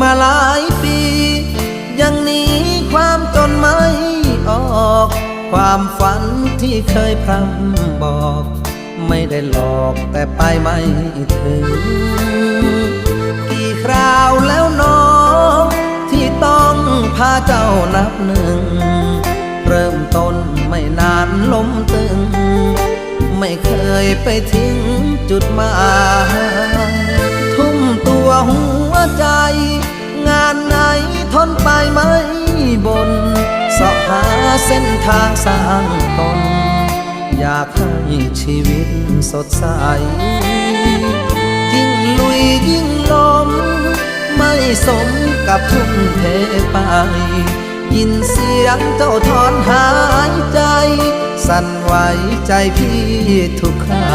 มาหลายปี ยังหนีความจนไม่ออก ความฝันที่เคยพร่ำบอก ไม่ได้หลอกแต่ไปไม่ถึง กี่คราวแล้วน้อง ที่ต้องพาเจ้านับหนึ่ง เริ่มต้นไม่นานล้มตึง ไม่เคยไปทิ้งจุดหมายทุ่มตัวหัวใจ เส้นทางสร้างตน อยากให้ชีวิตสดใส ยิ่งลุยยิ่งล้ม ไม่สมกับทุ่มเทไป ยินเสียงเจ้าถอนหายใจ สั่นไหวใจพี่ทุกครา